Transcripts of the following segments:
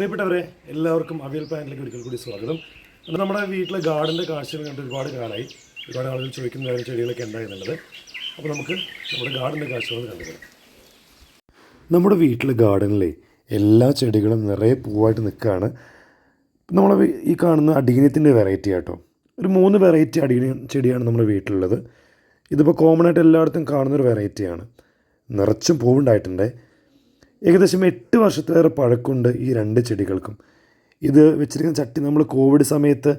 പ്രിയപ്പെട്ടവരെ എല്ലാവർക്കും അവിയൽ പ്ലാനിലേക്ക് ഒരിക്കൽ കൂടി സ്വാഗതം. നമ്മുടെ വീട്ടിലെ ഗാർഡന്റെ കാഴ്ചകൾ കണ്ട് ഒരുപാട് കാലമായി ഒരുപാട് ആളുകൾ ചോദിക്കുന്ന കാര്യം ചെടികളൊക്കെ ഉണ്ടായിരുന്നുള്ളത് അപ്പോൾ നമുക്ക് നമ്മുടെ ഗാർഡന്റെ കാഴ്ചകൾ കണ്ടുവരാം നമ്മുടെ വീട്ടിലെ ഗാർഡനിലെ എല്ലാ ചെടികളും നിറയെ പൂവായിട്ട് നിൽക്കുകയാണ്. നമ്മൾ ഈ കാണുന്ന അടീനത്തിന്റെ വെറൈറ്റി ആട്ടോ. ഒരു മൂന്ന് വെറൈറ്റി അടീന ചെടിയാണ് നമ്മുടെ വീട്ടിലുള്ളത്. ഇതിപ്പോൾ കോമൺ ആയിട്ട് എല്ലായിടത്തും കാണുന്നൊരു വെറൈറ്റിയാണ് നിറച്ചും പൂവുണ്ടായിട്ടുണ്ട്. ഏകദേശം എട്ട് വർഷത്തിലേറെ പഴക്കമുണ്ട് ഈ രണ്ട് ചെടികൾക്കും. ഇത് വെച്ചിരിക്കുന്ന ചട്ടി നമ്മൾ കോവിഡ് സമയത്ത്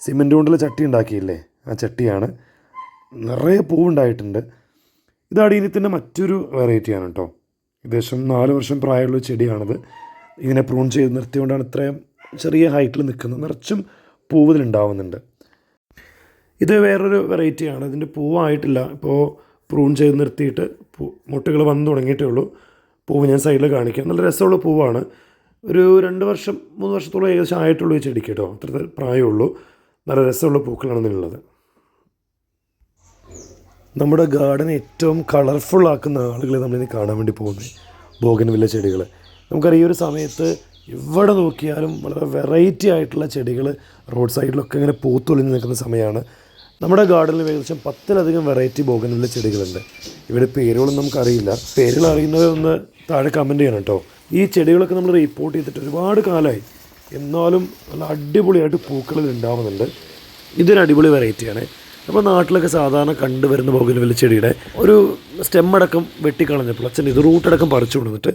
സിമെന്റ് കൊണ്ടുള്ള ചട്ടി ഉണ്ടാക്കിയില്ലേ? ആ ചട്ടിയാണ്. നിറയെ പൂവുണ്ടായിട്ടുണ്ട്. ഇത് അടീനത്തിന്റെ മറ്റൊരു വെറൈറ്റിയാണ് കേട്ടോ. ഏകദേശം നാല് വർഷം പ്രായമുള്ള ചെടിയാണിത്. ഇതിനെ പ്രൂൺ ചെയ്ത് നിർത്തിയുകൊണ്ടാണ് ഇത്രയും ചെറിയ ഹൈറ്റിൽ നിൽക്കുന്നത്. നിറച്ചും പൂവ് ഇതിലുണ്ടാവുന്നുണ്ട്. ഇത് വേറൊരു വെറൈറ്റിയാണ്. ഇതിന്റെ പൂവായിട്ടില്ല. ഇപ്പോൾ പ്രൂൺ ചെയ്ത് നിർത്തിയിട്ട് പൂ മുട്ടുകൾ വന്നു തുടങ്ങിയിട്ടേ ഉള്ളൂ. പൂവ് ഞാൻ സൈഡിൽ കാണിക്കാം. നല്ല രസമുള്ള പൂവാണ്. ഒരു രണ്ട് വർഷം മൂന്ന് വർഷത്തോളം ഏകദേശം ആയിട്ടുള്ളൂ ഈ ചെടിക്ക് കേട്ടോ. അത്ര പ്രായമുള്ളൂ നല്ല രസമുള്ള പൂക്കളാണ് ഇതിനുള്ളത് നമ്മുടെ ഗാർഡൻ ഏറ്റവും കളർഫുൾ ആക്കുന്ന ആളുകളെ നമ്മളിനി കാണാൻ വേണ്ടി പോകുന്നത് ബോഗൻവില്ല ചെടികൾ നമുക്കറിയാം ഈ ഒരു സമയത്ത് എവിടെ നോക്കിയാലും വളരെ വെറൈറ്റി ആയിട്ടുള്ള ചെടികൾ റോഡ് സൈഡിലൊക്കെ ഇങ്ങനെ പൂത്തൊളിഞ്ഞ് നിൽക്കുന്ന സമയമാണ്. നമ്മുടെ ഗാർഡനിൽ ഏകദേശം പത്തിലധികം വെറൈറ്റി ബോഗൻവില്ല ചെടികളുണ്ട്. ഇവിടെ പേരുകളൊന്നും നമുക്കറിയില്ല. പേരുകൾ അറിയുന്നവരൊന്ന് താഴെ കമന്റ് ചെയ്യണം കേട്ടോ ഈ ചെടികളൊക്കെ നമ്മൾ റിപ്പോർട്ട് ചെയ്തിട്ട് ഒരുപാട് കാലമായി എന്നാലും നല്ല അടിപൊളിയായിട്ട് പൂക്കൾ ഉണ്ടാവുന്നുണ്ട്. ഇതൊരു അടിപൊളി വെറൈറ്റിയാണ് അപ്പോൾ നാട്ടിലൊക്കെ സാധാരണ കണ്ടുവരുന്ന വലിയ ചെടിയുടെ ഒരു സ്റ്റെമ്മടക്കം വെട്ടിക്കളഞ്ഞപ്പോൾ അച്ഛൻ ഇത് റൂട്ടടക്കം പറിച്ചു കൊണ്ടുവന്നിട്ട്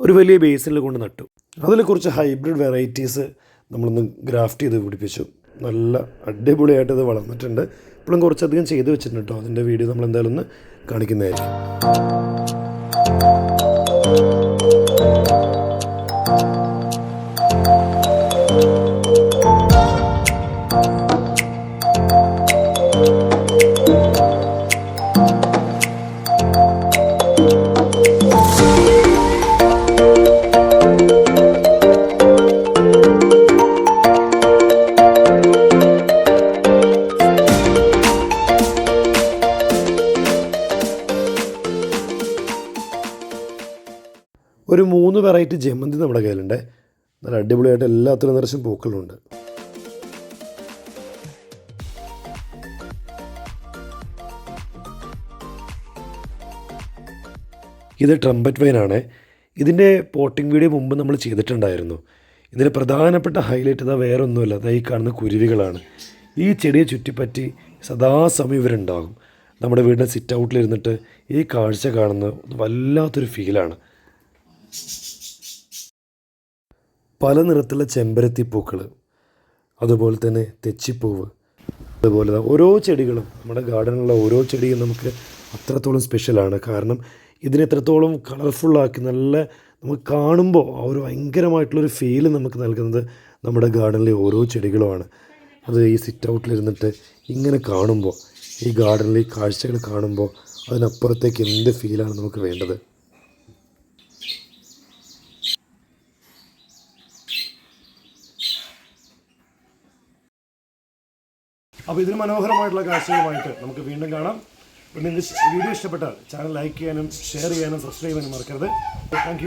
ഒരു വലിയ ബേസിനിൽ കൊണ്ട് നട്ടു. അതിൽ കുറച്ച് ഹൈബ്രിഡ് വെറൈറ്റീസ് നമ്മളൊന്ന് ഗ്രാഫ്റ്റ് ചെയ്ത് പിടിപ്പിച്ചു. നല്ല അടിപൊളിയായിട്ട് ഇത് വളർന്നിട്ടുണ്ട്. ഇപ്പോഴും കുറച്ചധികം ചെയ്ത് വെച്ചിട്ടുണ്ട് കേട്ടോ അതിന്റെ വീഡിയോ നമ്മൾ എന്തായാലും ഒന്ന് കാണിക്കുന്നതായിരിക്കും. ഒരു മൂന്ന് വെറൈറ്റി ജമന്തി നമ്മുടെ കയ്യിലുണ്ട്. നല്ല അടിപൊളിയായിട്ട് എല്ലാത്തിനും നിറച്ചും പൂക്കളുണ്ട്. ഇത് ട്രംപറ്റ് വൈനാണ് ഇതിന്റെ പോട്ടിംഗ് വീഡിയോ മുമ്പ് നമ്മൾ ചെയ്തിട്ടുണ്ടായിരുന്നു. ഇതിന് പ്രധാനപ്പെട്ട ഹൈലൈറ്റ് ഇതാ വേറെ ഒന്നുമല്ല അതാ ഈ കാണുന്ന കുരുവികളാണ്. ഈ ചെടിയെ ചുറ്റിപ്പറ്റി സദാസമയം ഇവരുണ്ടാകും. നമ്മുടെ വീടിന്റെ സിറ്റ് ഔട്ടിലിരുന്നിട്ട് ഈ കാഴ്ച കാണുന്ന വല്ലാത്തൊരു ഫീലാണ് പല നിറത്തിലുള്ള ചെമ്പരത്തി പൂക്കൾ അതുപോലെ തന്നെ തെച്ചിപ്പൂവ് അതുപോലെ ഓരോ ചെടികളും നമ്മുടെ ഗാർഡനിലുള്ള ഓരോ ചെടിയും നമുക്ക് അത്രത്തോളം സ്പെഷ്യലാണ് കാരണം ഇതിനെ എത്രത്തോളം കളർഫുള്ളാക്കി നല്ല നമുക്ക് കാണുമ്പോൾ ആ ഒരു ഭയങ്കരമായിട്ടുള്ളൊരു ഫീൽ നമുക്ക് നൽകുന്നത് നമ്മുടെ ഗാർഡനിലെ ഓരോ ചെടികളുമാണ്. അത് ഈ സിറ്റ് ഔട്ടിലിരുന്നിട്ട് ഇങ്ങനെ കാണുമ്പോൾ ഈ ഗാർഡനിലെ കാഴ്ചകൾ കാണുമ്പോൾ അതിനപ്പുറത്തേക്ക് എന്ത് ഫീലാണ് നമുക്ക് വേണ്ടത്? അപ്പോൾ ഇതിന് മനോഹരമായിട്ടുള്ള കാഴ്ചകളുമായിട്ട് നമുക്ക് വീണ്ടും കാണാം. നിങ്ങൾക്ക് വീഡിയോ ഇഷ്ടപ്പെട്ടാൽ ചാനൽ ലൈക്ക് ചെയ്യാനും ഷെയർ ചെയ്യാനും സബ്സ്ക്രൈബ് ചെയ്യാനും മറക്കരുത്. താങ്ക്